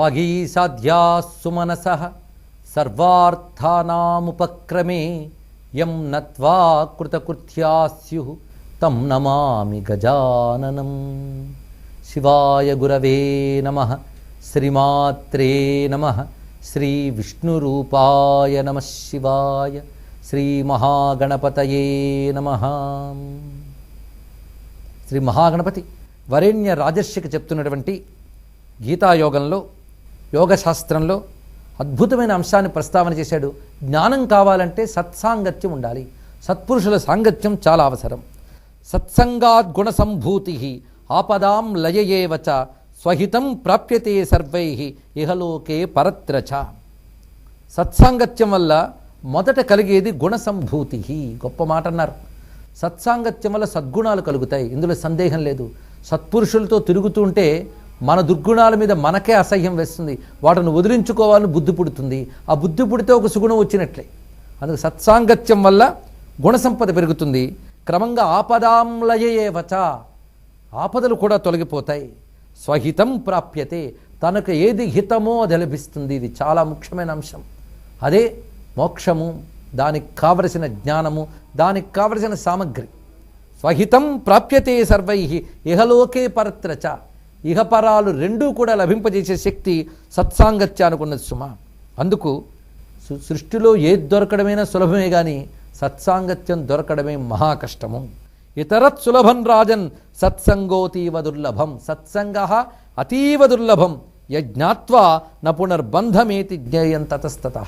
వాగీసాధ్యా సుమనస సర్వార్థానాముపక్రమే యం నత్వా కృతకృత్యా స్యు తం నమామి గజాననం. శివాయ గురవే నమ. శ్రీమాత్రే నమ. శ్రీ విష్ణురూపాయ నమ శివాయ. శ్రీ మహాగణపతయే నమ. శ్రీ మహాగణపతి వరేణ్య రాజర్షికి చెప్తున్నటువంటి గీతాయోగంలో యోగశాస్త్రంలో అద్భుతమైన అంశాన్ని ప్రస్తావన చేశాడు. జ్ఞానం కావాలంటే సత్సాంగత్యం ఉండాలి. సత్పురుషుల సాంగత్యం చాలా అవసరం. సత్సంగాద్ గుణ సంభూతి ఆపదాం లయయేవచ స్వహితం ప్రాప్యతే సర్వై ఇహలోకే పరత్రచ. సత్సాంగత్యం వల్ల మొదట కలిగేది గుణ సంభూతి గొప్ప మాట అన్నారు. సత్సాంగత్యం వల్ల సద్గుణాలు కలుగుతాయి. ఇందులో సందేహం లేదు. సత్పురుషులతో తిరుగుతుంటే మన దుర్గుణాల మీద మనకే అసహ్యం వేస్తుంది. వాటిని వదిలించుకోవాలని బుద్ధి పుడుతుంది. ఆ బుద్ధి పుడితే ఒక సుగుణం వచ్చినట్లే. అందుకు సత్సాంగత్యం వల్ల గుణసంపద పెరుగుతుంది. క్రమంగా ఆపదాంలయేవచ ఆపదలు కూడా తొలగిపోతాయి. స్వహితం ప్రాప్యతే. తనకు ఏది హితమో అది లభిస్తుంది. ఇది చాలా ముఖ్యమైన అంశం. అదే మోక్షము దానికి కావలసిన జ్ఞానము దానికి కావలసిన సామగ్రి. స్వహితం ప్రాప్యతే సర్వై. ఇహలోకే పరత్రచ. ఇహపరాలు రెండూ కూడా లభింపజేసే శక్తి సత్సాంగత్యానికి ఉన్నది సుమ. అందుకు సు- సృష్టిలో ఏది దొరకడమైనా సులభమే కానీ సత్సాంగత్యం దొరకడమే మహా కష్టము ఇతరత్ సులభం రాజన్ సత్సంగోతీవ దుర్లభం సత్సంగ అతీవ దుర్లభం. యజ్ఞాత్వా న పునర్బంధమేతి జ్ఞేయం తతస్తత.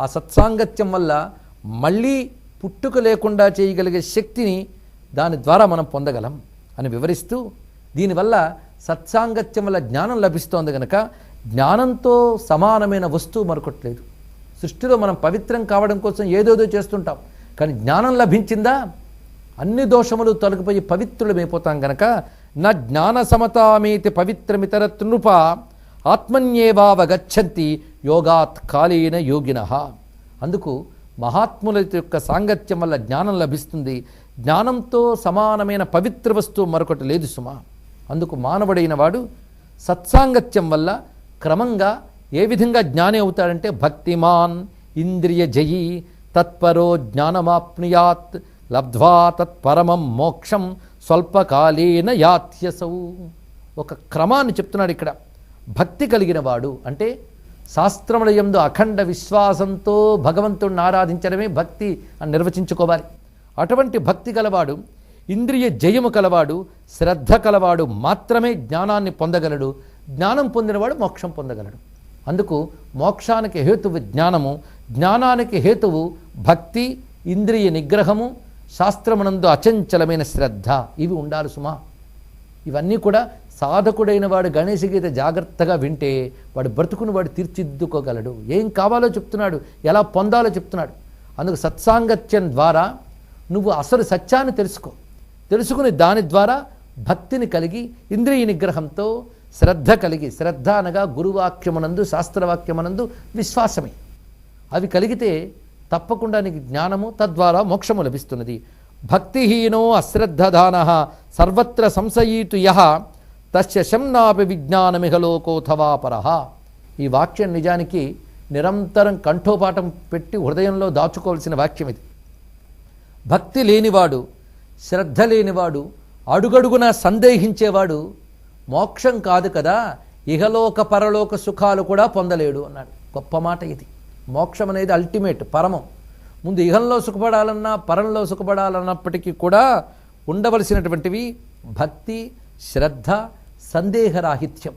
ఆ సత్సాంగత్యం వల్ల మళ్ళీ పుట్టుక లేకుండా చేయగలిగే శక్తిని దాని ద్వారా మనం పొందగలం అని వివరిస్తూ దీనివల్ల సత్సాంగత్యం వల్ల జ్ఞానం లభిస్తోంది కనుక జ్ఞానంతో సమానమైన వస్తువు మరొకట్లేదు. సృష్టిలో మనం పవిత్రం కావడం కోసం ఏదోదో చేస్తుంటాం. కానీ జ్ఞానం లభించిందా? అన్ని దోషములు తొలగిపోయి పవిత్రులమైపోతాం గనక నా జ్ఞాన సమతామేతి పవిత్రమితర తృణుప ఆత్మన్యేవావగచ్చంతి యోగాత్ కాలేన యోగిన. అందుకు మహాత్ముల యొక్క సాంగత్యం వల్ల జ్ఞానం లభిస్తుంది. జ్ఞానంతో సమానమైన పవిత్ర వస్తువు మరొకటి లేదు సుమా. అందుకు మానవుడైన వాడు సత్సాంగత్యం వల్ల క్రమంగా ఏ విధంగా జ్ఞాని అవుతాడంటే భక్తిమాన్ ఇంద్రియ జయి తత్పరో జ్ఞానమాప్నుయాత్ లబ్ధ్వా తత్పరమం మోక్షం స్వల్పకాలీన యాత్యసౌ. ఒక క్రమాన్ని చెప్తున్నాడు ఇక్కడ. భక్తి కలిగిన వాడు అంటే శాస్త్రములయందు అఖండ విశ్వాసంతో భగవంతుణ్ణి ఆరాధించడమే భక్తి అని నిర్వచించుకోవాలి. అటువంటి భక్తి గలవాడు ఇంద్రియ జయము కలవాడు శ్రద్ధ కలవాడు మాత్రమే జ్ఞానాన్ని పొందగలడు. జ్ఞానం పొందినవాడు మోక్షం పొందగలడు. అందుకు మోక్షానికి హేతువు జ్ఞానము జ్ఞానానికి హేతువు భక్తి ఇంద్రియ నిగ్రహము శాస్త్రమునందు అచంచలమైన శ్రద్ధ. ఇవి ఉండాలి సుమా. ఇవన్నీ కూడా సాధకుడైన వాడు గణేశ గీత జాగ్రత్తగా వింటే వాడు బ్రతుకుని వాడు తీర్చిదిద్దుకోగలడు. ఏం కావాలో చెప్తున్నాడు ఎలా పొందాలో చెప్తున్నాడు. అందుకు సత్సాంగత్యం ద్వారా నువ్వు అసలు సత్యాన్ని తెలుసుకో. తెలుసుకుని దాని ద్వారా భక్తిని కలిగి ఇంద్రియ నిగ్రహంతో శ్రద్ధ కలిగి శ్రద్ధ అనగా గురువాక్యమునందు శాస్త్రవాక్యమునందు విశ్వాసమే. అవి కలిగితే తప్పకుండా నీకు జ్ఞానము తద్వారా మోక్షము లభిస్తున్నది. భక్తిహీనో అశ్రద్ధదాన సర్వత్ర సంశయీతు యహ తస్య శంనాపి విజ్ఞానమిహ లోకోథవాపర. ఈ వాక్యం నిజానికి నిరంతరం కంఠోపాఠం పెట్టి హృదయంలో దాచుకోవాల్సిన వాక్యం ఇది భక్తి లేనివాడు శ్రద్ధ లేనివాడు అడుగడుగున సందేహించేవాడు మోక్షం కాదు కదా ఇహలోక పరలోక సుఖాలు కూడా పొందలేడు అన్నాడు. గొప్ప మాట ఇది. మోక్షం అనేది అల్టిమేట్ పరమం. ముందు ఇహంలో సుఖపడాలన్నా పరంలో సుఖపడాలన్నప్పటికీ కూడా ఉండవలసినటువంటివి భక్తి శ్రద్ధ సందేహరాహిత్యం.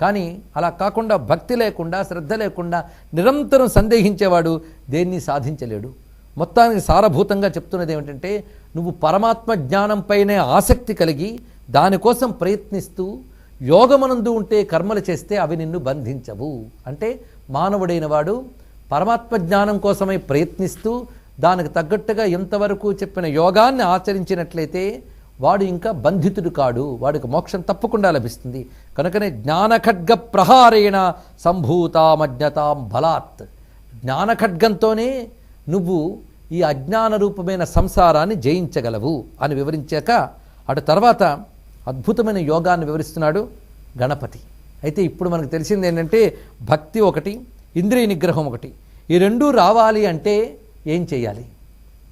కానీ అలా కాకుండా భక్తి లేకుండా శ్రద్ధ లేకుండా నిరంతరం సందేహించేవాడు దేన్ని సాధించలేడు. మొత్తానికి సారభూతంగా చెప్తున్నది ఏమిటంటే నువ్వు పరమాత్మ జ్ఞానంపైనే ఆసక్తి కలిగి దానికోసం ప్రయత్నిస్తూ యోగమనందు ఉంటే కర్మలు చేస్తే అవి నిన్ను బంధించవు. అంటే మానవుడైన వాడు పరమాత్మ జ్ఞానం కోసమై ప్రయత్నిస్తూ దానికి తగ్గట్టుగా ఎంతవరకు చెప్పిన యోగాన్ని ఆచరించినట్లయితే వాడు ఇంకా బంధితుడు కాడు. వాడికి మోక్షం తప్పకుండా లభిస్తుంది. కనుకనే జ్ఞానఖడ్గ ప్రహారేణ సంభూతామజ్ఞతాం బలాత్. జ్ఞానఖడ్గంతోనే నువ్వు ఈ అజ్ఞాన రూపమైన సంసారాన్ని జయించగలవు అని వివరించాక అటు తర్వాత అద్భుతమైన యోగాన్ని వివరిస్తున్నాడు గణపతి. అయితే ఇప్పుడు మనకు తెలిసింది ఏంటంటే భక్తి ఒకటి ఇంద్రియ నిగ్రహం ఒకటి. ఈ రెండూ రావాలి అంటే ఏం చేయాలి?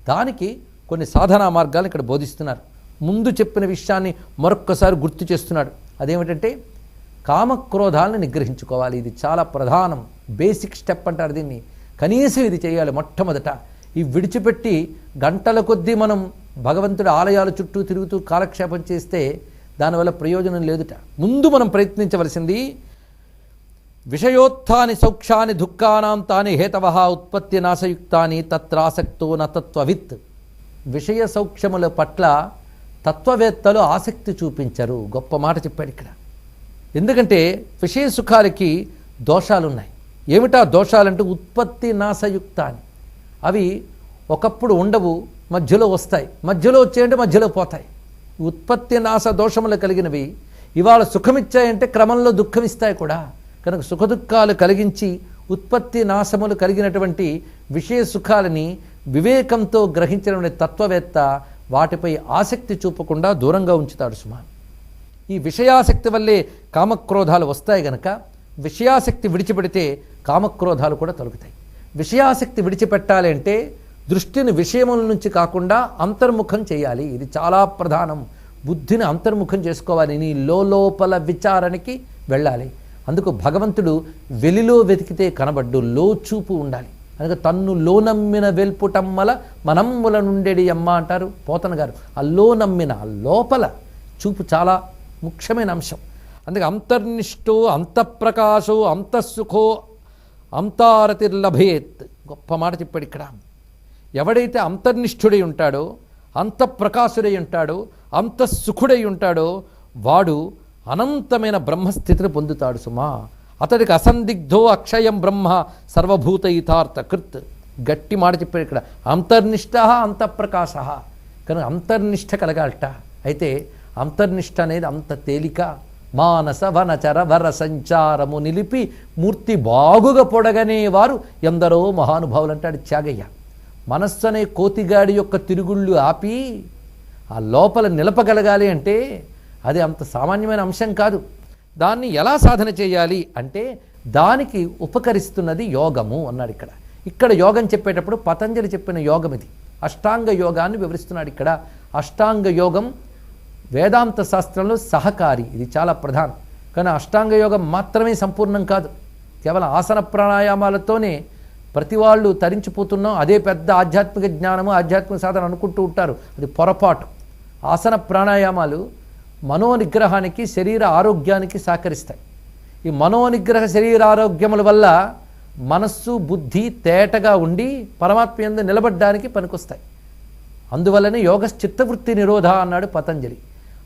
దానికి కొన్ని సాధనా మార్గాలు ఇక్కడ బోధిస్తున్నారు. ముందు చెప్పిన విషయాన్ని మరొక్కసారి గుర్తు చేస్తున్నాడు. అదేమిటంటే కామక్రోధాలను నిగ్రహించుకోవాలి. ఇది చాలా ప్రధానం. బేసిక్ స్టెప్ అంటారు దీన్ని. కనీసం ఇది చేయాలి మొట్టమొదట. ఈ విడిచిపెట్టి గంటల కొద్దీ మనం భగవంతుడి ఆలయాల చుట్టూ తిరుగుతూ కాలక్షేపం చేస్తే దానివల్ల ప్రయోజనం లేదుట. ముందు మనం ప్రయత్నించవలసింది విషయోత్థాని సౌక్షాని దుఃఖానాం తాని హేతవ ఉత్పత్తి నాశయుక్తాని తత్రాసక్తో న విషయ సౌక్షముల పట్ల తత్వవేత్తలు ఆసక్తి చూపించరు. గొప్ప మాట చెప్పాడు ఇక్కడ. ఎందుకంటే విషయ సుఖాలకి దోషాలున్నాయి. ఏమిటా దోషాలంటే ఉత్పత్తి నాశయుక్తాని. అవి ఒకప్పుడు ఉండవు మధ్యలో వస్తాయి. మధ్యలో వచ్చాయంటే మధ్యలో పోతాయి. ఉత్పత్తి నాశ దోషములు కలిగినవి ఇవాళ సుఖమిచ్చాయంటే క్రమంలో దుఃఖమిస్తాయి కూడా. కనుక సుఖదుఖాలు కలిగించి ఉత్పత్తి నాశములు కలిగినటువంటి విషయ సుఖాలని వివేకంతో గ్రహించిన తత్వవేత్త వాటిపై ఆసక్తి చూపకుండా దూరంగా ఉంచుతాడు సుమా ఈ విషయాసక్తి వల్లే కామక్రోధాలు వస్తాయి గనక విషయాసక్తి విడిచిపెడితే కామక్రోధాలు కూడా తొలగుతాయి. విషయాసక్తి విడిచిపెట్టాలి అంటే దృష్టిని విషయముల నుంచి కాకుండా అంతర్ముఖం చేయాలి. ఇది చాలా ప్రధానం. బుద్ధిని అంతర్ముఖం చేసుకోవాలి. నీ లోపల విచారణకి వెళ్ళాలి. అందుకు భగవంతుడు వెలిలో వెతికితే కనబడ్డు లోచూపు ఉండాలి. అందుకే తన్ను లోనమ్మిన వెల్పుటమ్మల మనమ్ముల నుండెడి అమ్మ అంటారు పోతన గారు ఆ లోనమ్మిన ఆ లోపల చూపు చాలా ముఖ్యమైన అంశం. అందుకే అంతర్నిష్టో అంతఃప్రకాశో అంతఃసుఖో అంతారతిర్లభేత్ గొప్ప మాట చెప్పాడు ఇక్కడ. ఎవడైతే అంతర్నిష్ఠుడై ఉంటాడో అంతఃప్రకాశుడై ఉంటాడో అంతఃసుఖుడై ఉంటాడో వాడు అనంతమైన బ్రహ్మస్థితిని పొందుతాడు సుమా. అతడికి అసందిగ్ధో అక్షయం బ్రహ్మ సర్వభూత యథార్థ కృత్ గట్టి మాట చెప్పాడు ఇక్కడ. అంతర్నిష్ట అంతఃప్రకాశ. కనుక అంతర్నిష్ట కలగాలట. అయితే అంతర్నిష్ట అనేది అంత తేలిక మానస వనచర వర సంచారము నిలిపి మూర్తి బాగుగా పొడగనే వారు ఎందరో మహానుభావులు అంటాడు త్యాగయ్య. మనస్సు అనే కోతిగాడి యొక్క తిరుగుళ్ళు ఆపి ఆ లోపల నిలపగలగాలి అంటే అది అంత సామాన్యమైన అంశం కాదు. దాన్ని ఎలా సాధన చేయాలి అంటే దానికి ఉపకరిస్తున్నది యోగము అన్నాడు ఇక్కడ. ఇక్కడ యోగం చెప్పేటప్పుడు పతంజలి చెప్పిన యోగం ఇది. అష్టాంగ యోగాన్ని వివరిస్తున్నాడు ఇక్కడ. అష్టాంగ యోగం వేదాంత శాస్త్రంలో సహకారి. ఇది చాలా ప్రధానం. కానీ అష్టాంగ యోగం మాత్రమే సంపూర్ణం కాదు. కేవలం ఆసన ప్రాణాయామాలతోనే ప్రతి వాళ్ళు తరించిపోతున్నాం అదే పెద్ద ఆధ్యాత్మిక జ్ఞానము ఆధ్యాత్మిక సాధన అనుకుంటూ ఉంటారు. అది పొరపాటు. ఆసన ప్రాణాయామాలు మనోనిగ్రహానికి శరీర ఆరోగ్యానికి సహకరిస్తాయి. ఈ మనోనిగ్రహ శరీర ఆరోగ్యముల వల్ల మనస్సు బుద్ధి తేటగా ఉండి పరమాత్మ ఎందు నిలబడ్డానికి పనికొస్తాయి. అందువల్లనే యోగ చిత్తవృత్తి నిరోధ అన్నాడు పతంజలి.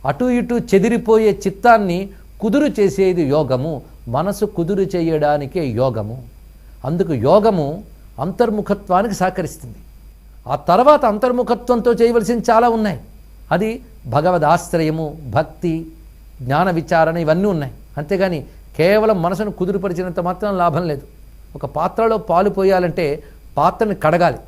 అటు ఇటు చెదిరిపోయే చిత్తాన్ని కుదురు చేసేది యోగము మనసు కుదురు చేయడానికే యోగము. అందుకు యోగము అంతర్ముఖత్వానికి సహకరిస్తుంది. ఆ తర్వాత అంతర్ముఖత్వంతో చేయవలసింది చాలా ఉన్నాయి. అది భగవద్ ఆశ్రయము భక్తి జ్ఞాన విచారణ ఇవన్నీ ఉన్నాయి. అంతేగాని కేవలం మనసును కుదురుపరిచినంత మాత్రం లాభం లేదు. ఒక పాత్రలో పాలు పోయాలంటే పాత్రని కడగాలి.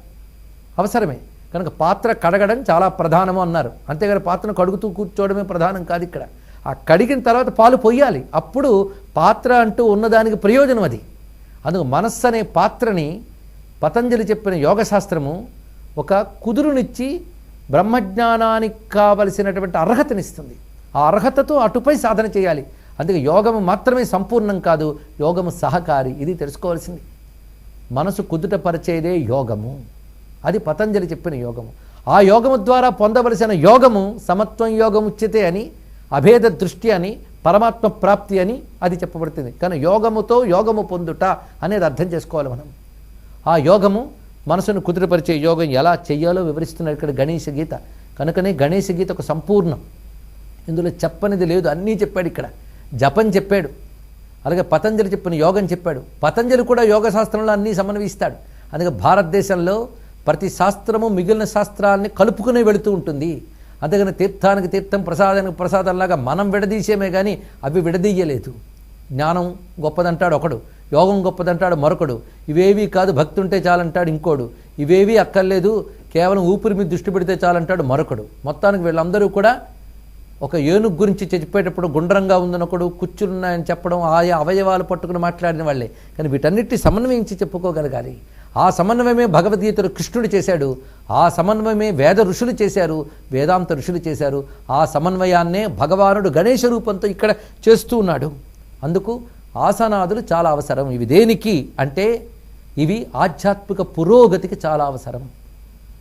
అవసరమే. కనుక పాత్ర కడగడం చాలా ప్రధానము అన్నారు. అంతేగాని పాత్రను కడుగుతూ కూర్చోవడమే ప్రధానం కాదు ఇక్కడ. ఆ కడిగిన తర్వాత పాలు పొయ్యాలి. అప్పుడు పాత్ర అంటూ ఉన్నదానికి ప్రయోజనం అది. అందుకు మనస్సు అనే పాత్రని పతంజలి చెప్పిన యోగశాస్త్రము ఒక కుదురునిచ్చి బ్రహ్మజ్ఞానానికి కావలసినటువంటి అర్హతనిస్తుంది. ఆ అర్హతతో అటుపై సాధన చేయాలి. అందుకే యోగము మాత్రమే సంపూర్ణం కాదు యోగము సహకారి. ఇది తెలుసుకోవాల్సింది. మనసు కుదుటపరిచేదే యోగము. అది పతంజలి చెప్పిన యోగము. ఆ యోగము ద్వారా పొందవలసిన యోగము సమత్వం యోగం ఉచితే అని అభేద దృష్టి అని పరమాత్మ ప్రాప్తి అని అది చెప్పబడుతుంది. కానీ యోగముతో యోగము పొందుట అనేది అర్థం చేసుకోవాలి మనం. ఆ యోగము మనసును కుదురుపరిచే యోగం ఎలా చెయ్యాలో వివరిస్తున్నారు ఇక్కడ గణేష గీత. కనుకనే గణేష గీత ఒక సంపూర్ణం. ఇందులో చెప్పనిది లేదు అన్నీ చెప్పాడు ఇక్కడ. జపం చెప్పాడు. అలాగే పతంజలి చెప్పిన యోగం చెప్పాడు. పతంజలి కూడా యోగ శాస్త్రంలో అన్నీ సమన్వయిస్తాడు. అందుకే భారతదేశంలో ప్రతి శాస్త్రము మిగిలిన శాస్త్రాలని కలుపుకునే వెళుతూ ఉంటుంది. అందుకని తీర్థానికి తీర్థం ప్రసాదానికి ప్రసాదంలాగా మనం విడదీసేమే కానీ అవి విడదీయలేదు. జ్ఞానం గొప్పదంటాడు ఒకడు యోగం గొప్పదంటాడు మరొకడు. ఇవేవీ కాదు భక్తి ఉంటే చాలంటాడు ఇంకోడు. ఇవేవీ అక్కర్లేదు కేవలం ఊపిరి మీద దృష్టి పెడితే చాలంటాడు మరొకడు. మొత్తానికి వీళ్ళందరూ కూడా ఒక ఏనుగు గురించి చెప్పేటప్పుడు గుండ్రంగా ఉందనొకడు కుచ్చులున్నాయని చెప్పడం ఆయా అవయవాలు పట్టుకుని మాట్లాడిన వాళ్ళే. కానీ వీటన్నిటి సమన్వయించి చెప్పుకోగలగాలి. ఆ సమన్వయమే భగవద్గీతలు కృష్ణుడు చేశాడు. ఆ సమన్వయమే వేద ఋషులు చేశారు. వేదాంత ఋషులు చేశారు. ఆ సమన్వయాన్నే భగవానుడు గణేశ రూపంతో ఇక్కడ చేస్తూ ఉన్నాడు. అందుకు ఆసనాదులు చాలా అవసరం. ఇవి దేనికి అంటే ఇవి ఆధ్యాత్మిక పురోగతికి చాలా అవసరం.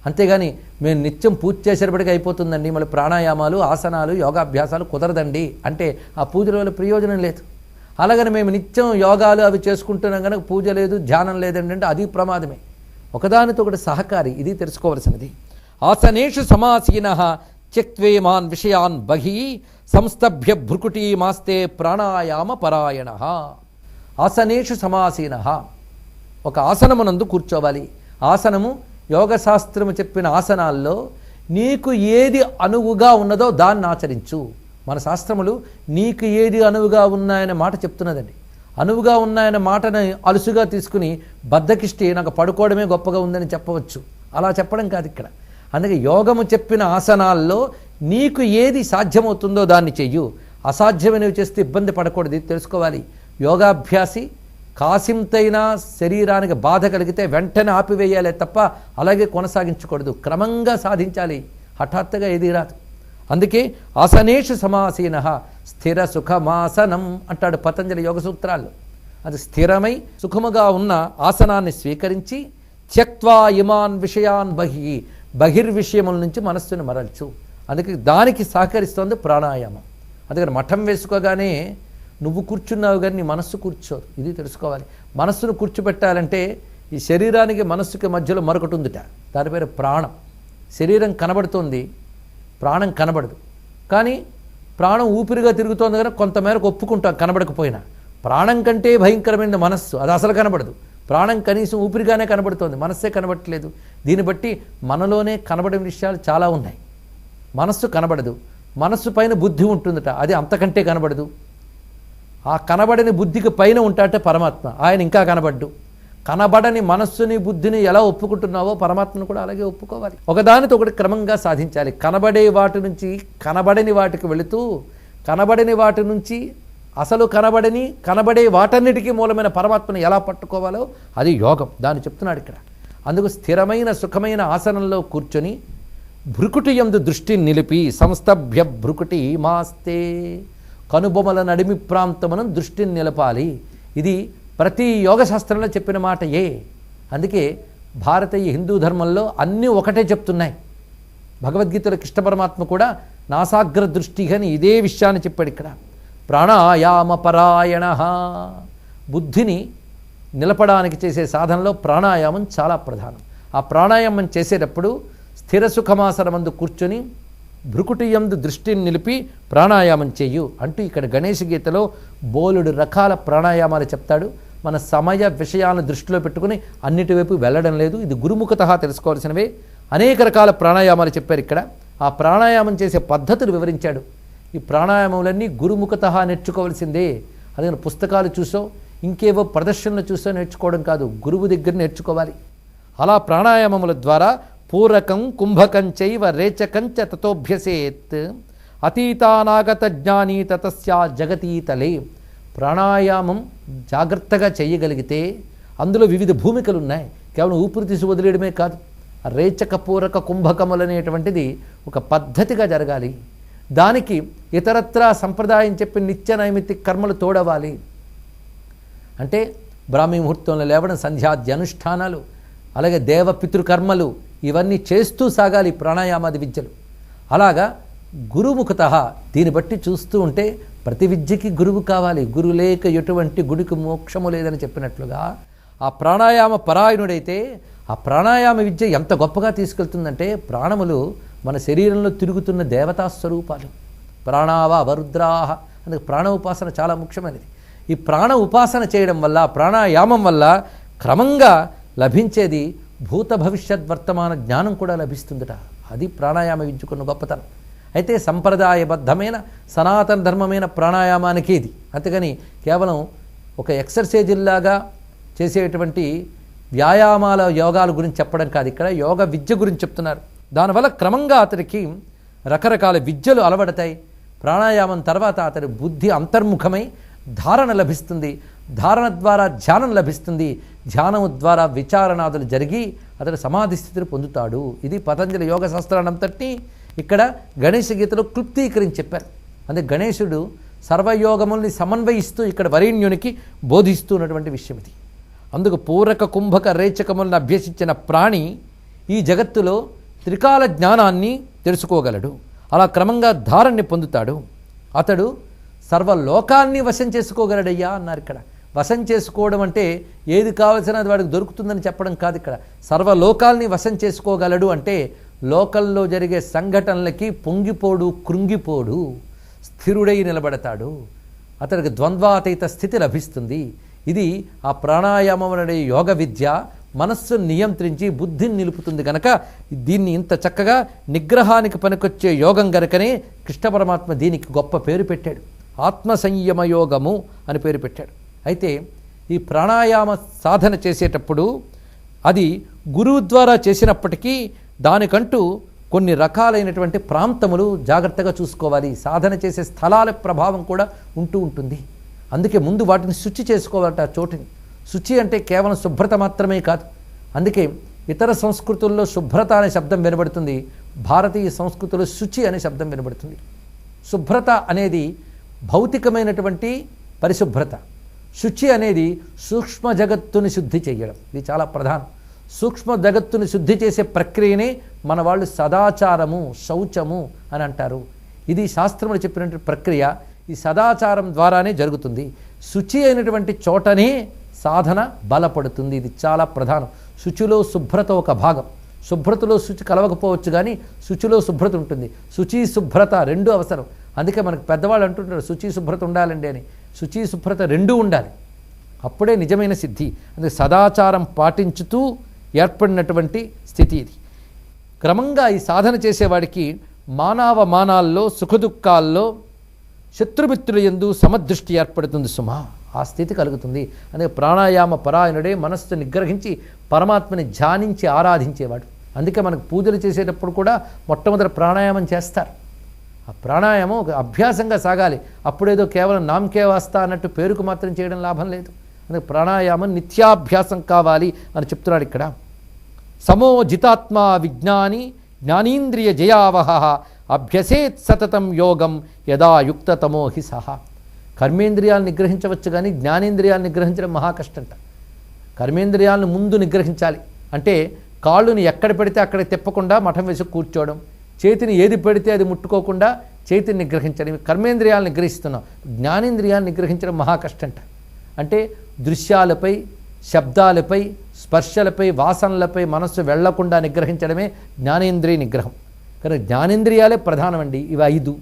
అంతేగాని మేము నిత్యం పూజ చేసేటప్పటికి అయిపోతుందండి. మళ్ళీ ప్రాణాయామాలు ఆసనాలు యోగాభ్యాసాలు కుదరదండి. అంటే ఆ పూజల వల్ల ప్రయోజనం లేదు. అలాగని మేము నిత్యం యోగాలు అవి చేసుకుంటున్నాం కనుక పూజ లేదు ధ్యానం లేదండి అంటే అది ప్రమాదమే. ఒకదానితో ఒకటి సహకారి ఇది తెలుసుకోవలసినది. ఆసనేషు సమాసీన త్యక్వేమాన్ విషయాన్ బహి సంస్తభ్య భ్రుకుటీ మాస్తే ప్రాణాయామ పరాయణ. ఆసనేషు సమాసీన. ఒక ఆసనమునందు కూర్చోవాలి. ఆసనము యోగశాస్త్రము చెప్పిన ఆసనాల్లో నీకు ఏది అనువుగా ఉన్నదో దాన్ని ఆచరించు. మన శాస్త్రములు నీకు ఏది అనువుగా ఉన్నాయనే మాట చెప్తున్నదండి. అనువుగా ఉన్నాయనే మాటని అలుసుగా తీసుకుని బద్దకిష్టి నాకు పడుకోవడమే గొప్పగా ఉందని చెప్పవచ్చు. అలా చెప్పడం కాదు ఇక్కడ. అందుకే యోగము చెప్పిన ఆసనాల్లో నీకు ఏది సాధ్యమవుతుందో దాన్ని చెయ్యు. అసాధ్యమైనవి చేస్తే ఇబ్బంది పడకూడదు తెలుసుకోవాలి. యోగాభ్యాసి కాసింతైనా శరీరానికి బాధ కలిగితే వెంటనే ఆపివేయాలే తప్ప అలాగే కొనసాగించకూడదు. క్రమంగా సాధించాలి. హఠాత్తుగా ఏది రాదు. అందుకే ఆసనేషు సమాసీన స్థిర సుఖమాసనం అంటాడు పతంజలి యోగ సూత్రాల్లో అది స్థిరమై సుఖముగా ఉన్న ఆసనాన్ని స్వీకరించి త్యక్వా ఇమాన్ విషయాన్ బహి బహిర్విషయముల నుంచి మనస్సును మరల్చు. అందుకే దానికి సహకరిస్తోంది ప్రాణాయామం. అందుకని మఠం వేసుకోగానే నువ్వు కూర్చున్నావు కానీ నీ మనస్సు కూర్చోదు. ఇది తెలుసుకోవాలి. మనస్సును కూర్చోబెట్టాలంటే ఈ శరీరానికి మనస్సుకి మధ్యలో మరొకటి ఉందిట. దాని పేరు ప్రాణం. శరీరం కనబడుతుంది. ప్రాణం కనబడదు. కానీ ప్రాణం ఊపిరిగా తిరుగుతోంది కనుక కొంతమేరకు ఒప్పుకుంటాం కనబడకపోయినా. ప్రాణం కంటే భయంకరమైన మనస్సు అది అసలు కనబడదు. ప్రాణం కనీసం ఊపిరిగానే కనబడుతోంది మనస్సే కనబడట్లేదు. దీన్ని బట్టి మనలోనే కనబడని విషయాలు చాలా ఉన్నాయి. మనస్సు కనబడదు. మనస్సు పైన బుద్ధి ఉంటుందట అది అంతకంటే కనబడదు. ఆ కనబడని బుద్ధికి పైన ఉంటాటే పరమాత్మ ఆయన ఇంకా కనబడ్డు. కనబడని మనస్సుని బుద్ధిని ఎలా ఒప్పుకుంటున్నావో పరమాత్మను కూడా అలాగే ఒప్పుకోవాలి. ఒకదానితో ఒకటి క్రమంగా సాధించాలి. కనబడే వాటి నుంచి కనబడని వాటికి వెళుతూ కనబడని వాటి నుంచి అసలు కనబడని కనబడే వాటన్నిటికీ మూలమైన పరమాత్మను ఎలా పట్టుకోవాలో అది యోగం. దాన్ని చెప్తున్నాడు ఇక్కడ. అందుకు స్థిరమైన సుఖమైన ఆసనంలో కూర్చొని భృకుటి యందు దృష్టిని నిలిపి సంస్తభ్య భృకుటి మాస్తే కనుబొమల నడిమి ప్రాంతమును దృష్టిని నిలపాలి. ఇది ప్రతి యోగ శాస్త్రంలో చెప్పిన మాట ఏ? అందుకే భారతీయ హిందూ ధర్మంలో అన్నీ ఒకటే చెప్తున్నాయి. భగవద్గీతలో కృష్ణ పరమాత్మ కూడా నాసాగ్ర దృష్టి అని ఇదే విషయాన్ని చెప్పాడు ఇక్కడ. ప్రాణాయామ పరాయణ. బుద్ధిని నిలపడానికి చేసే సాధనలో ప్రాణాయామం చాలా ప్రధానం. ఆ ప్రాణాయామం చేసేటప్పుడు స్థిర సుఖమాసనమందు కూర్చొని భృకుటియందు దృష్టిని నిలిపి ప్రాణాయామం చేయు అంటూ ఇక్కడ గణేష్ గీతలో బోలుడు రకాల ప్రాణాయామాలు చెప్తాడు. మన సమయ విషయాలను దృష్టిలో పెట్టుకుని అన్నిటి వైపు వెళ్ళడం లేదు. ఇది గురుముఖత తెలుసుకోవాల్సినవే. అనేక రకాల ప్రాణాయామాలు చెప్పారు ఇక్కడ. ఆ ప్రాణాయామం చేసే పద్ధతులు వివరించాడు. ఈ ప్రాణాయామములన్నీ గురుముఖత నేర్చుకోవాల్సిందే. అదే పుస్తకాలు చూసో ఇంకేవో ప్రదర్శనలు చూసో నేర్చుకోవడం కాదు. గురువు దగ్గర నేర్చుకోవాలి. అలా ప్రాణాయామముల ద్వారా పూరకం కుంభకం చైవ రేచకంచ తతోభ్యసేత్. అతీతానాగత జ్ఞాని తతస్యా జగతీతలే. ప్రాణాయామం జాగ్రత్తగా చేయగలిగితే అందులో వివిధ భూమికలు ఉన్నాయి కేవలం ఊపిరి తీసి వదిలేయడమే కాదు రేచకపూరక రేచక పూరక కుంభకములు అనేటువంటిది ఒక పద్ధతిగా జరగాలి. దానికి ఇతరత్రా సంప్రదాయం చెప్పి నిత్య నైమిత్తిక కర్మలు తోడవాలి. అంటే బ్రాహ్మీ ముహూర్తంలో లేవడం సంధ్యాద్య అనుష్ఠానాలు అలాగే దేవ పితృకర్మలు ఇవన్నీ చేస్తూ సాగాలి ప్రాణాయామాది విద్యలు. అలాగా గురుముఖత దీన్ని బట్టి చూస్తూ ఉంటే ప్రతి విద్యకి గురువు కావాలి. గురువు లేక ఎటువంటి గుడికి మోక్షము లేదని చెప్పినట్లుగా ఆ ప్రాణాయామ పరాయణుడైతే ఆ ప్రాణాయామ విద్య ఎంత గొప్పగా తీసుకెళ్తుందంటే ప్రాణములు మన శరీరంలో తిరుగుతున్న దేవతా స్వరూపాలు. ప్రాణావ వరుద్రాహ అందుకు ప్రాణ ఉపాసన చాలా ముఖ్యమైనది. ఈ ప్రాణ ఉపాసన చేయడం వల్ల ప్రాణాయామం వల్ల క్రమంగా లభించేది భూత భవిష్యత్ వర్తమాన జ్ఞానం కూడా లభిస్తుందట. అది ప్రాణాయామ విద్యకున్న గొప్పతనం. అయితే సంప్రదాయబద్ధమైన సనాతన ధర్మమైన ప్రాణాయామానికి ఇది. అంతేగాని కేవలం ఒక ఎక్సర్సైజుల్లాగా చేసేటువంటి వ్యాయామాల యోగాల గురించి చెప్పడం కాదు. ఇక్కడ యోగ విద్య గురించి చెప్తున్నారు. దానివల్ల క్రమంగా అతడికి రకరకాల విద్యలు అలవడతాయి. ప్రాణాయామం తర్వాత అతడి బుద్ధి అంతర్ముఖమై ధారణ లభిస్తుంది. ధారణ ద్వారా ధ్యానం లభిస్తుంది. ధ్యానము ద్వారా విచారణాదులు జరిగి అతడు సమాధి స్థితిని పొందుతాడు. ఇది పతంజలి యోగ శాస్త్రాన్నంతటినీ ఇక్కడ గణేష గీతలో క్లుప్తీకరించి చెప్పారు. అందుకే గణేశుడు సర్వయోగముల్ని సమన్వయిస్తూ ఇక్కడ వరేణ్యునికి బోధిస్తున్నటువంటి విషయం ఇది. అందుకు పూరక కుంభక రేచకములను అభ్యసించిన ప్రాణి ఈ జగత్తులో త్రికాల జ్ఞానాన్ని తెలుసుకోగలడు. అలా క్రమంగా ధారణని పొందుతాడు. అతడు సర్వలోకాన్ని వశం చేసుకోగలడయ్యా అన్నారు ఇక్కడ. వశం చేసుకోవడం అంటే ఏది కావలసినది వాడికి దొరుకుతుందని చెప్పడం కాదు ఇక్కడ. సర్వలోకాల్ని వశం చేసుకోగలడు అంటే లోకల్లో జరిగే సంఘటనలకి పొంగిపోడు కృంగిపోడు స్థిరుడై నిలబడతాడు. అతడికి ద్వంద్వాతీత స్థితి లభిస్తుంది. ఇది ఆ ప్రాణాయామం అనే యోగ విద్య. మనస్సును నియంత్రించి బుద్ధిని నిలుపుతుంది కనుక దీన్ని ఇంత చక్కగా నిగ్రహానికి పనికొచ్చే యోగం గనుకనే కృష్ణ పరమాత్మ దీనికి గొప్ప పేరు పెట్టాడు. ఆత్మ సంయమ యోగము అని పేరు పెట్టాడు. అయితే ఈ ప్రాణాయామ సాధన చేసేటప్పుడు అది గురువు ద్వారా చేసినప్పటికీ దానికంటూ కొన్ని రకాలైనటువంటి ప్రాంతములు జాగ్రత్తగా చూసుకోవాలి. సాధన చేసే స్థలాల ప్రభావం కూడా ఉంటూ ఉంటుంది. అందుకే ముందు వాటిని శుచి చేసుకోవాలట ఆ చోటుని. శుచి అంటే కేవలం శుభ్రత మాత్రమే కాదు. అందుకే ఇతర సంస్కృతుల్లో శుభ్రత అనే శబ్దం వినబడుతుంది. భారతీయ సంస్కృతిలో శుచి అనే శబ్దం వినబడుతుంది. శుభ్రత అనేది భౌతికమైనటువంటి పరిశుభ్రత. శుచి అనేది సూక్ష్మ జగత్తుని శుద్ధి చేయడం. ఇది చాలా ప్రధానం. సూక్ష్మ జగత్తుని శుద్ధి చేసే ప్రక్రియనే మన వాళ్ళు సదాచారము శౌచము అని అంటారు. ఇది శాస్త్రములు చెప్పినటువంటి ప్రక్రియ. ఈ సదాచారం ద్వారానే జరుగుతుంది. శుచి అయినటువంటి చోటనే సాధన బలపడుతుంది. ఇది చాలా ప్రధానం. శుచిలో శుభ్రత ఒక భాగం. శుభ్రతలో శుచి కలవకపోవచ్చు కానీ శుచిలో శుభ్రత ఉంటుంది. శుచి శుభ్రత రెండు అవసరం. అందుకే మనకు పెద్దవాళ్ళు అంటుంటారు శుచి శుభ్రత ఉండాలండి అని. శుచి శుభ్రత రెండూ ఉండాలి. అప్పుడే నిజమైన సిద్ధి. అందుకే సదాచారం పాటించుతూ ఏర్పడినటువంటి స్థితి ఇది. క్రమంగా ఈ సాధన చేసేవాడికి మానవ మానాల్లో సుఖదుఖాల్లో శత్రుమిత్రుల ఎందు సమదృష్టి ఏర్పడుతుంది సుమా. ఆ స్థితి కలుగుతుంది. అందుకే ప్రాణాయామ పరాయణుడే మనస్సు నిగ్రహించి పరమాత్మని ధ్యానించి ఆరాధించేవాడు. అందుకే మనకు పూజలు చేసేటప్పుడు కూడా మొట్టమొదటి ప్రాణాయామం చేస్తారు. ఆ ప్రాణాయామం ఒక అభ్యాసంగా సాగాలి. అప్పుడేదో కేవలం నామకే వాస్తా అన్నట్టు పేరుకు మాత్రం చేయడం లాభం లేదు. అందుకే ప్రాణాయామం నిత్యాభ్యాసం కావాలి అని చెప్తున్నాడు ఇక్కడ. సమో జితాత్మా విజ్ఞాని జ్ఞానేంద్రియ జయావహ అభ్యసేత్ సతతం యోగం యదా యుక్తతమో హి సహ. కర్మేంద్రియాలను నిగ్రహించవచ్చు కానీ జ్ఞానేంద్రియాలను నిగ్రహించడం మహా కష్టంట. కర్మేంద్రియాలను ముందు నిగ్రహించాలి. అంటే కాళ్ళుని ఎక్కడ పెడితే అక్కడ తిప్పకుండా మఠం వేసి కూర్చోవడం చేతిని ఏది పెడితే అది ముట్టుకోకుండా చేతిని నిగ్రహించడం. కర్మేంద్రియాలను నిగ్రహిస్తున్నాం. జ్ఞానేంద్రియాలను నిగ్రహించడం మహా కష్టంట. అంటే దృశ్యాలపై శబ్దాలపై స్పర్శలపై వాసనలపై మనస్సు వెళ్ళకుండా నిగ్రహించడమే జ్ఞానేంద్రియ నిగ్రహం. కానీ జ్ఞానేంద్రియాలే ప్రధానమండి ఇవి ఐదు.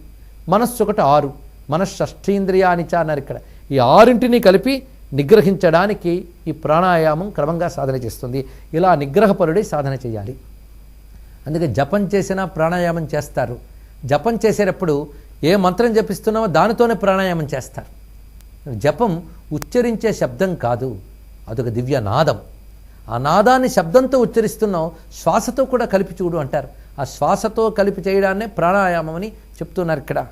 మనస్సు ఒకటి ఆరు. మనస్షష్ఠీంద్రియానిచ అన్నారు ఇక్కడ. ఈ ఆరింటిని కలిపి నిగ్రహించడానికి ఈ ప్రాణాయామం క్రమంగా సాధన చేస్తుంది. ఇలా నిగ్రహపరుడే సాధన చేయాలి. అందుకే జపం చేసినా ప్రాణాయామం చేస్తారు. జపం చేసేటప్పుడు ఏ మంత్రం జపిస్తున్నామో దానితోనే ప్రాణాయామం చేస్తారు. జపం ఉచ్చరించే శబ్దం కాదు. అదొక దివ్య నాదం. ఆ నాదాన్ని శబ్దంతో ఉచ్చరిస్తున్నాం శ్వాసతో కూడా కలిపి చూడు అంటారు. ఆ శ్వాసతో కలిపి చేయడాన్నే ప్రాణాయామం అని చెప్తున్నారు ఇక్కడ.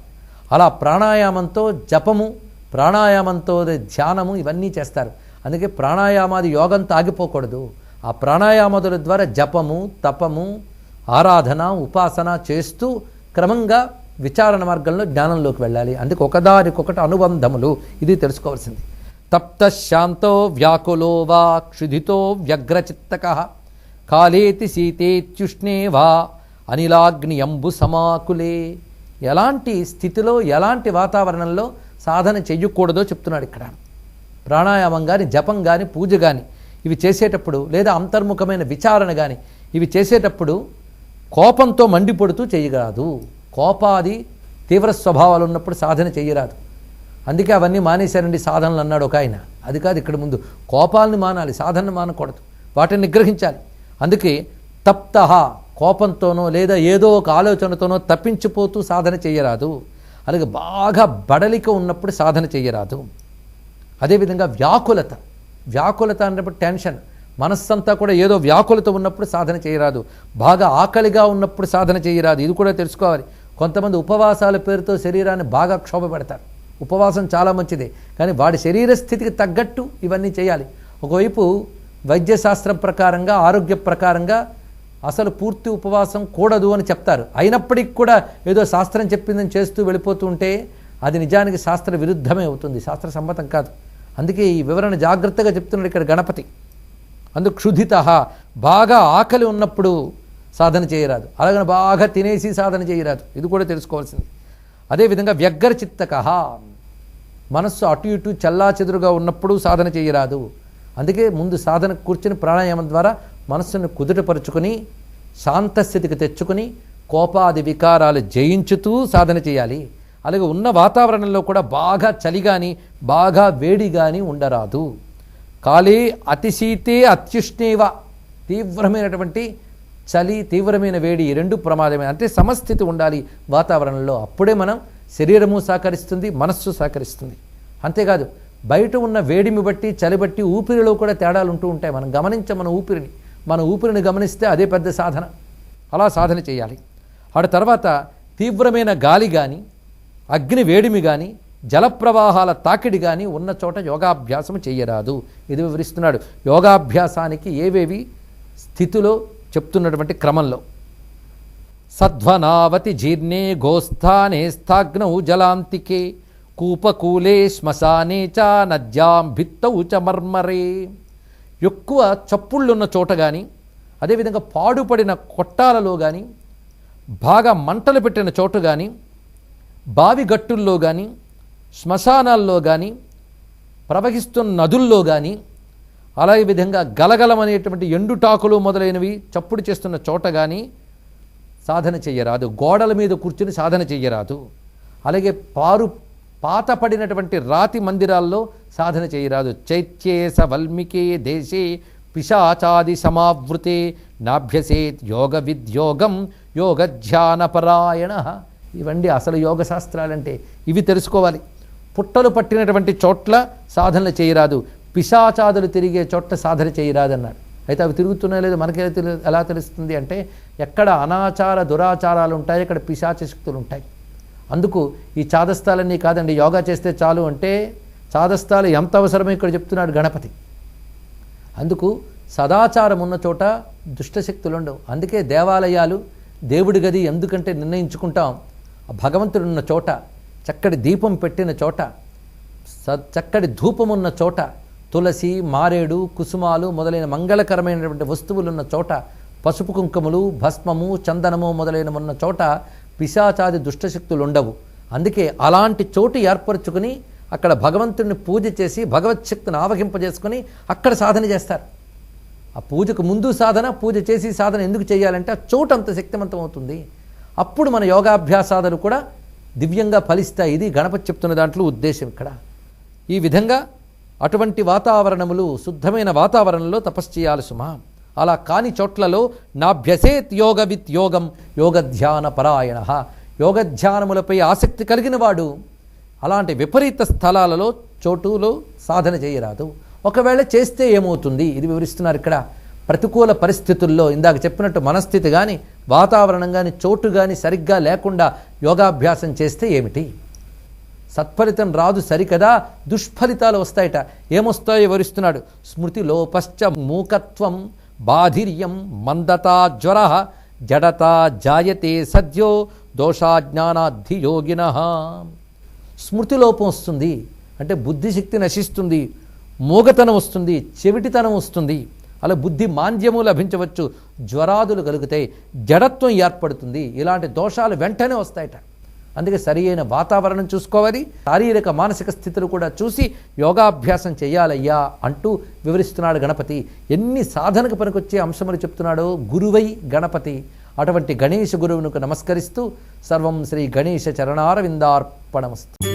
అలా ప్రాణాయామంతో జపము ప్రాణాయామంతో ధ్యానము ఇవన్నీ చేస్తారు. అందుకే ప్రాణాయామాది యోగంతో ఆగిపోకూడదు ఆ ప్రాణాయామదుల ద్వారా జపము తపము ఆరాధన ఉపాసన చేస్తూ క్రమంగా విచారణ మార్గంలో జ్ఞానంలోకి వెళ్ళాలి. అందుకే ఒకదానికొకటి అనుబంధములు. ఇది తెలుసుకోవాల్సింది. తప్తశాంతో వ్యాకులో వా క్షుధితో వ్యగ్రచిత్తక కాలేతి శీతేత్యుష్ణే వా అనిలాగ్నియంబు సమాకులే. ఎలాంటి స్థితిలో ఎలాంటి వాతావరణంలో సాధన చెయ్యకూడదో చెప్తున్నాడు ఇక్కడ. ప్రాణాయామం కానీ జపం కానీ పూజ కానీ ఇవి చేసేటప్పుడు లేదా అంతర్ముఖమైన విచారణ కానీ ఇవి చేసేటప్పుడు కోపంతో మండిపడుతూ చేయరాదు. కోపాది తీవ్ర స్వభావాలు ఉన్నప్పుడు సాధన చేయరాదు అందుకే అవన్నీ మానేశారండి సాధనలు అన్నాడు ఒక ఆయన. అది కాదు ఇక్కడ ముందు కోపాలని మానాలి సాధనను మానకూడదు. వాటిని నిగ్రహించాలి. అందుకే తప్త కోపంతోనో లేదా ఏదో ఒక ఆలోచనతోనో తప్పించిపోతూ సాధన చేయరాదు. అలాగే బాగా బడలిక ఉన్నప్పుడు సాధన చేయరాదు. అదేవిధంగా వ్యాకులత. వ్యాకులత అన్నప్పుడు టెన్షన్. మనస్సంతా కూడా ఏదో వ్యాకులత ఉన్నప్పుడు సాధన చేయరాదు. బాగా ఆకలిగా ఉన్నప్పుడు సాధన చేయరాదు. ఇది కూడా తెలుసుకోవాలి. కొంతమంది ఉపవాసాల పేరుతో శరీరాన్ని బాగా క్షోభ పెడతారు ఉపవాసం చాలా మంచిదే. కానీ వాడి శరీర స్థితికి తగ్గట్టు ఇవన్నీ చేయాలి. ఒకవైపు వైద్యశాస్త్రం ప్రకారంగా ఆరోగ్య ప్రకారంగా అసలు పూర్తి ఉపవాసం కూడదు అని చెప్తారు. అయినప్పటికీ కూడా ఏదో శాస్త్రం చెప్పిందని చేస్తూ వెళ్ళిపోతూ ఉంటే అది నిజానికి శాస్త్ర విరుద్ధమే అవుతుంది. శాస్త్ర సమ్మతం కాదు. అందుకే ఈ వివరణ జాగ్రత్తగా చెప్తున్నాడు ఇక్కడ గణపతి. అందుకు క్షుధిత బాగా ఆకలి ఉన్నప్పుడు సాధన చేయరాదు. అలాగని బాగా తినేసి సాధన చేయరాదు. ఇది కూడా తెలుసుకోవాల్సింది. అదేవిధంగా వ్యగ్రచిత్తక మనస్సు అటు ఇటు చల్లా చెదురుగా ఉన్నప్పుడు సాధన చేయరాదు. అందుకే ముందు సాధన కూర్చుని ప్రాణాయామం ద్వారా మనస్సును కుదుటపరుచుకొని శాంతస్థితికి తెచ్చుకొని కోపాది వికారాలు జయించుతూ సాధన చేయాలి. అలాగే ఉన్న వాతావరణంలో కూడా బాగా చలి కానీ బాగా వేడి కానీ ఉండరాదు. కాలే అతిశీతే అత్యుష్ణేవ. తీవ్రమైనటువంటి చలి తీవ్రమైన వేడి ఈ రెండు ప్రమాదమే అంటే సమస్థితి ఉండాలి వాతావరణంలో. అప్పుడే మనం శరీరము సహకరిస్తుంది మనస్సు సహకరిస్తుంది. అంతేకాదు బయట ఉన్న వేడిమి బట్టి చలి బట్టి ఊపిరిలో కూడా తేడాలు ఉంటూ ఉంటాయి. మనం గమనించ మన ఊపిరిని మన ఊపిరిని గమనిస్తే అదే పెద్ద సాధన. అలా సాధన చేయాలి. ఆడ తర్వాత తీవ్రమైన గాలి కానీ అగ్ని వేడిమి కానీ జలప్రవాహాల తాకిడి కానీ ఉన్న చోట యోగాభ్యాసం చేయరాదు. ఇది వివరిస్తున్నాడు. యోగాభ్యాసానికి ఏవేవి స్థితిలో చెప్తున్నటువంటి క్రమంలో. సధ్వనావతి జీర్ణే గోస్థానే స్థాగ్నౌ జలాంతికే కూపకూలే శ్మశానే చ నద్యాం భిత్తౌ చ మర్మరే. ఎక్కువ చప్పుళ్ళున్న చోట కానీ అదేవిధంగా పాడుపడిన కొట్టాలలో కానీ బాగా మంటలు పెట్టిన చోటు కానీ బావి గట్టుల్లో కానీ శ్మశానాల్లో కానీ ప్రవహిస్తున్న నదుల్లో కానీ అలాగే విధంగా గలగలమనేటువంటి ఎండుటాకులు మొదలైనవి చప్పుడు చేస్తున్న చోట కానీ సాధన చెయ్యరాదు. గోడల మీద కూర్చుని సాధన చెయ్యరాదు. అలాగే పారు పాత పడినటువంటి రాతి మందిరాల్లో సాధన చేయరాదు చైత్యే వల్మికే దేశే పిశాచాది సమావృతే నాభ్యసేత్ యోగ విద్యోగం యోగధ్యానపరాయణ ఇవండి అసలు యోగ శాస్త్రాలంటే ఇవి తెలుసుకోవాలి. పుట్టలు పట్టినటువంటి చోట్ల సాధనలు చేయరాదు పిశాచాదులు తిరిగే చోట సాధన చేయరాదన్నాడు. అయితే అవి తిరుగుతున్నాయో లేదో మనకి ఎలా తెలు ఎలా తెలుస్తుంది అంటే ఎక్కడ అనాచార దురాచారాలు ఉంటాయి అక్కడ పిశాచ శక్తులు ఉంటాయి. అందుకు ఈ చాదస్తాలన్నీ కాదండి యోగా చేస్తే చాలు అంటే చాదస్తాలు ఎంత అవసరమో ఇక్కడ చెప్తున్నాడు గణపతి. అందుకు సదాచారం ఉన్న చోట దుష్టశక్తులు ఉండవు. అందుకే దేవాలయాలు దేవుడి గది ఎందుకంటే నిర్ణయించుకుంటాం. భగవంతుడున్న భగవంతుడు ఉన్న చోట చక్కటి దీపం పెట్టిన చోట స చక్కటి ధూపం ఉన్న చోట తులసి మారేడు కుసుమాలు మొదలైన మంగళకరమైనటువంటి వస్తువులు ఉన్న చోట పసుపు కుంకుమలు భస్మము చందనము మొదలైన ఉన్న చోట పిశాచాది దుష్టశక్తులు ఉండవు అందుకే అలాంటి చోటు ఏర్పరచుకుని అక్కడ భగవంతుడిని పూజ చేసి భగవత్ శక్తిని ఆవహింపజేసుకుని అక్కడ సాధన చేస్తారు. ఆ పూజకు ముందు సాధన పూజ చేసి సాధన ఎందుకు చేయాలంటే ఆ చోటు అంత శక్తివంతం అవుతుంది. అప్పుడు మన యోగాభ్యాసాదులు కూడా దివ్యంగా ఫలిస్తాయి. ఇది గణపతి చెప్తున్న దాంట్లో ఉద్దేశం ఇక్కడ. ఈ విధంగా అటువంటి వాతావరణములు శుద్ధమైన వాతావరణంలో తపస్సు చేయాలి సుమా. అలా కాని చోట్లలో నాభ్యసేత్ యోగ విత్ యోగం యోగధ్యాన పరాయణ. యోగధ్యానములపై ఆసక్తి కలిగిన వాడు అలాంటి విపరీత స్థలాలలో చోటులో సాధన చేయరాదు. ఒకవేళ చేస్తే ఏమవుతుంది? ఇది వివరిస్తున్నారు ఇక్కడ. ప్రతికూల పరిస్థితుల్లో ఇందాక చెప్పినట్టు మనస్థితి కానీ వాతావరణం కానీ చోటు కానీ సరిగ్గా లేకుండా యోగాభ్యాసం చేస్తే ఏమిటి? సత్ఫలితం రాదు సరికదా? దుష్ఫలితాలు వస్తాయట. ఏమొస్తాయో వివరిస్తున్నాడు. స్మృతి లోపశ్చ మూకత్వం బాధిర్యం మందత జ్వర జడత జాయతే సద్యో దోషాజ్ఞానాధియోగిన. స్మృతిలోపం వస్తుంది. అంటే బుద్ధిశక్తి నశిస్తుంది. మూగతనం వస్తుంది. చెవిటితనం వస్తుంది. అలా బుద్ధి మాంద్యము లభించవచ్చు. జ్వరాదులు కలుగుతాయి. జడత్వం ఏర్పడుతుంది. ఇలాంటి దోషాలు వెంటనే వస్తాయట. అందుకే సరి అయిన వాతావరణం చూసుకోవాలి. శారీరక మానసిక స్థితులు కూడా చూసి యోగాభ్యాసం చేయాలయ్యా అంటూ వివరిస్తున్నాడు గణపతి. ఎన్ని సాధనకు పనికొచ్చే అంశములు చెప్తున్నాడో గురువై గణపతి. అటువంటి గణేష గురువునకు నమస్కరిస్తూ సర్వం శ్రీ గణేష చరణారవిందార్పణమస్తు.